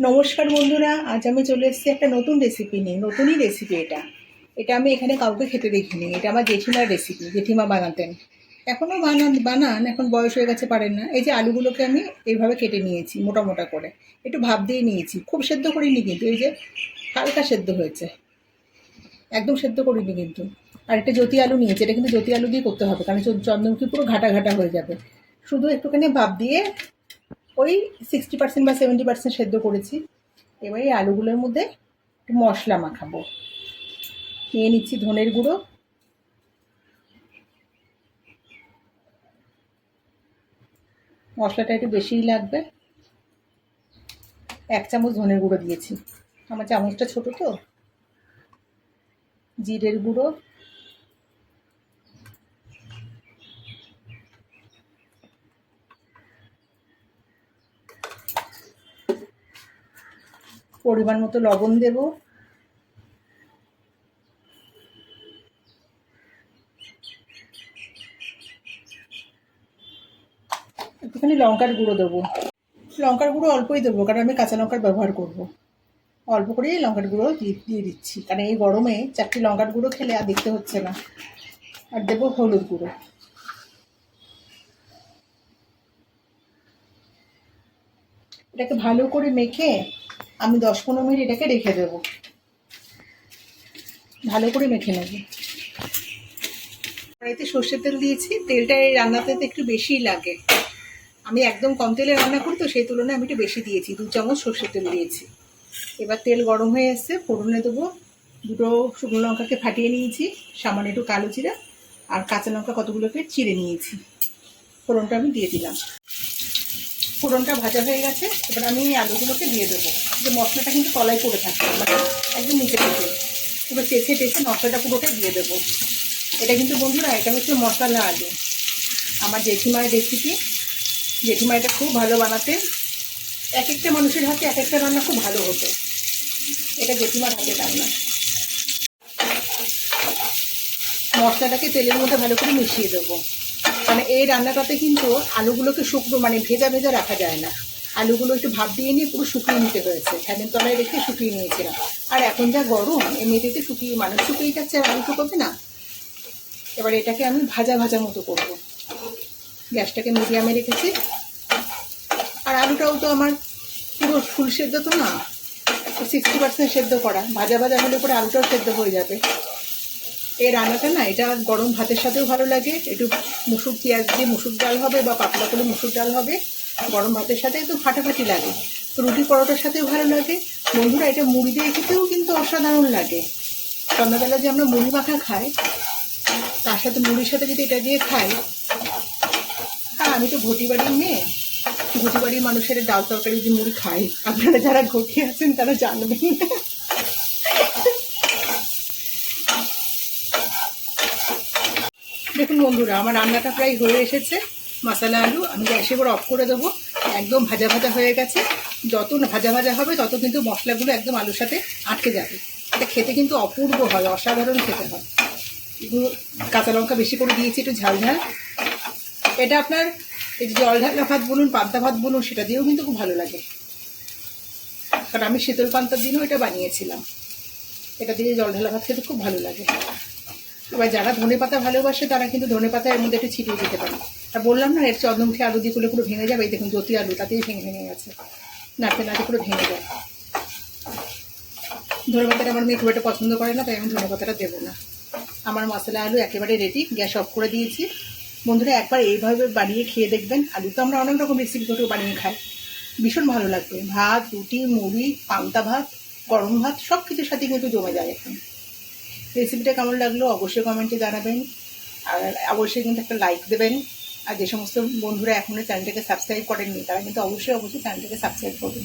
নমস্কার বন্ধুরা, আজ আমি চলে এসেছি একটা নতুন রেসিপি নিয়ে, নতুনই রেসিপি এটা। এটা আমি এখানে কাউকে খেতে দেখিনি, এটা আমার জেঠিমার রেসিপি জেঠিমা বানাতেন। এখনও বানান বানান, এখন বয়স হয়ে গেছে, পারেন না। এই যে আলুগুলোকে আমি এইভাবে কেটে নিয়েছি, মোটা মোটা করে। একটু ভাব দিয়ে নিয়েছি, খুব সেদ্ধ করিনি কিন্তু, এই যে হালকা সেদ্ধ হয়েছে। একদম সেদ্ধ করিনি কিন্তু। আর একটা জ্যোতি আলু নিয়েছি, এটা কিন্তু জ্যোতি আলু দিয়ে করতে হবে, কারণ চন্দ- চন্দ্রমুখী পুরো ঘাটা ঘাটা হয়ে যাবে। শুধু একটুখানি ভাব দিয়ে ওই সিক্সটি পার্সেন্ট বা সেভেন্টি পার্সেন্ট সেদ্ধ করেছি। এবার এই আলুগুলোর মধ্যে একটু মশলা মাখাবো। নিয়ে নিচ্ছি ধনের গুঁড়ো। মশলাটা একটু বেশিই লাগবে। এক চামচ ধনের গুঁড়ো দিয়েছি। আমার চামচটা ছোট তো। জিরের গুঁড়ো। পরিমাণ মতো লবণ দেব। একটুখানি লঙ্কার গুঁড়ো দেবো। লঙ্কার গুঁড়ো অল্পই দেবো, কারণ আমি কাঁচা লঙ্কার ব্যবহার করব। অল্প করেই লঙ্কার গুঁড়ো দিয়ে দিয়ে দিচ্ছি, কারণ এই গরমে চারটি লঙ্কার গুঁড়ো খেলে আর দেখতে হচ্ছে না। আর দেবো হলুদ গুঁড়ো। এটাকে ভালো করে মেখে আমি দশ পনেরো মিনিট এটাকে রেখে দেবো। ভালো করে মেখে নেব। কড়াইতে সর্ষের তেল দিয়েছি। তেলটা এই রান্নাতে একটু বেশিই লাগে। আমি একদম কম তেলে রান্না করি তো, সেই তুলনায় আমি একটু বেশি দিয়েছি। দু চামচ সর্ষের তেল দিয়েছি। এবার তেল গরম হয়ে এসছে, ফোড়নে দেবো। দুটো শুকনো লঙ্কাকে ফাটিয়ে নিয়েছি, সামান্য একটু কালো জিরা আর কাঁচা লঙ্কা কতগুলোকে চিড়ে নিয়েছি। ফোড়নটা আমি দিয়ে দিলাম। ফোড়নটা ভাজা হয়ে গেছে, এবার আমি এই আলুগুলোকে দিয়ে দেবো। যে মশলাটা কিন্তু তলায় পড়ে থাকে মানে একদম নিচে থেকে এবার চেঁচে টেছে মশলাটা পুরোটা দিয়ে দেবো। এটা কিন্তু বন্ধুরা, এটা হচ্ছে মশলা আলু। আমার জেঠিমার রেসিপি জেঠিমা এটা খুব ভালো বানাতেন এক একটা মানুষের হাতে এক একটা রান্না খুব ভালো হতো। এটা জেঠিমার হাতে রান্না। মশলাটাকে তেলের মধ্যে ভালো করে মিশিয়ে দেবো। মানে এই রান্নাটাতে কিন্তু আলুগুলোকে শুকনো মানে ভেজা ভেজা রাখা যায় না। আলুগুলো একটু ভাপ দিয়ে নিয়ে পুরো শুকিয়ে নিতে হয়েছে। ফ্যানের তলায় রেখে শুকিয়ে নিয়েছিলাম। আর এখন যা গরম এমনিতে শুকিয়ে মানুষ শুকিয়ে যাচ্ছে, আর আলু শুকোবে না। এবার এটাকে আমি ভাজা ভাজা মতো করব। গ্যাসটাকে মিডিয়ামে রেখেছি। আর আলুটাও তো আমার পুরো ফুল সেদ্ধ তো না সিক্সটি পার্সেন্ট সেদ্ধ করা। ভাজা ভাজা হলে পরে আলুটাও সেদ্ধ হয়ে যাবে। এই রান্নাটা না, এটা গরম ভাতের সাথেও ভালো লাগে। একটু মুসুর পেঁয়াজ দিয়ে মুসুর ডাল হবে বা পাতলা করে মুসুর ডাল হবে, গরম ভাতের সাথে একটু ফাটাফাটি লাগে। রুটি পরোটার সাথেও ভালো লাগে। বন্ধুরা, এটা মুড়ি দিয়ে খেতেও কিন্তু অসাধারণ লাগে। সন্ধ্যাবেলা যে আমরা মুড়ি মাখা খাই, তার সাথে মুড়ির সাথে যদি এটা দিয়ে খাই হ্যাঁ আমি তো ঘটি বাড়ির মেয়ে। ঘটি বাড়ির মানুষের ডাল তরকারি দিয়ে মুড়ি খাই আপনারা যারা ঘটি আছেন, তারা জানবেন। দেখুন বন্ধুরা, আমার রান্নাটা প্রায় হয়ে এসেছে। মশলা, আলু, আমি গ্যাসে এবার অফ করে দেবো। একদম ভাজা ভাজা হয়ে গেছে। যত ভাজা ভাজা হবে, তত কিন্তু মশলাগুলো একদম আলুর সাথে আটকে যাবে। এটা খেতে কিন্তু অপূর্ব হয়, অসাধারণ খেতে হয়। একটু কাঁচা লঙ্কা বেশি করে দিয়েছি, একটু ঝাল ঝাল। এটা আপনার, এই জল ঢাকা ভাত বলুন, পান্তা ভাত বলুন, সেটা দিয়েও কিন্তু খুব ভালো লাগে। কারণ আমি শীতল পান্তার দিনও এটা বানিয়েছিলাম। এটা দিয়ে জল ঢালা ভাত খেতে খুব ভালো লাগে। এবার যারা ধনে পাতা ভালোবাসে, তারা কিন্তু ধনে পাতা এর মধ্যে একটু ছিটিয়ে দিতে পারে। আর বললাম না, এর চন্দ্রমুখী আলু দিয়ে করলে পুরো ভেঙে যাবে, এই দেখুন জ্যোতি আলু, তাতেই ভেঙে ভেঙে গেছে। নাড়তে নাড়তে পুরো ভেঙে যায়। ধনে পাতাটা আমার মেয়ে খুব একটা পছন্দ করে না, তাই আমি ধনে পাতাটা দেবো না। আমার মশলা আলু একেবারে রেডি গ্যাস অফ করে দিয়েছি। বন্ধুরা, একবার এইভাবে বানিয়ে খেয়ে দেখবেন, আলু তো আমরা অনেক রকম রেসিপি করে বানিয়ে খাই। ভীষণ ভালো লাগবে। ভাত, রুটি, মুড়ি, পান্তা ভাত, গরম ভাত সব কিছুর সাথে কিন্তু জমে যায় এখন। রেসিপিটা কেমন লাগল অবশ্যই কমেন্টে জানাবেন। আর অবশ্যই কিন্তু একটা লাইক দেবেন। আর যে সমস্ত বন্ধুরা এখনও চ্যানেলটাকে সাবস্ক্রাইব করেননি, তারা কিন্তু অবশ্যই অবশ্যই চ্যানেলটাকে সাবস্ক্রাইব করবেন।